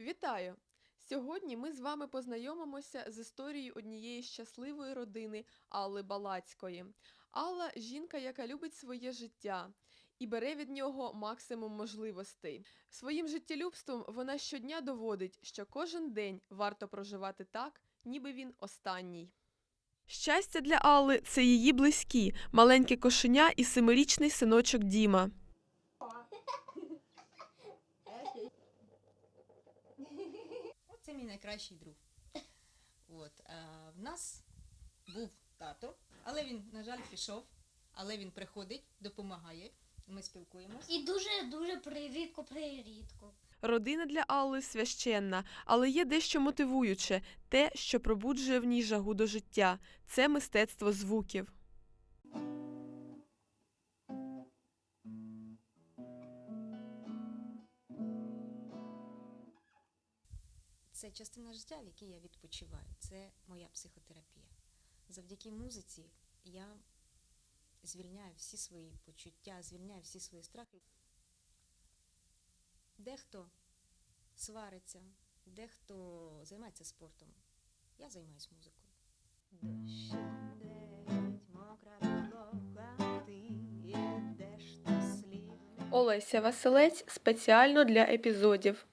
Вітаю! Сьогодні ми з вами познайомимося з історією однієї щасливої родини Алли Балацької. Алла жінка, яка любить своє життя і бере від нього максимум можливостей. Своїм життєлюбством вона щодня доводить, що кожен день варто проживати так, ніби він останній. Щастя для Алли це її близькі, маленьке кошеня і семирічний синочок Діма. Це мій найкращий друг. От, а, в нас був тато, але він, на жаль, пішов, але він приходить, допомагає. Ми спілкуємось. І дуже дуже прирідко прирідко. Родина для Алли священна, але є дещо мотивуюче те, що пробуджує в ній жагу до життя. Це мистецтво звуків. Це частина життя, в якій я відпочиваю. Це моя психотерапія. Завдяки музиці я звільняю всі свої почуття, звільняю всі свої страхи. Дехто свариться, дехто займається спортом. Я займаюся музикою. Дощ ідеть, мокра підлога, ти ідеш та слів. Олеся Василець спеціально для епізодів.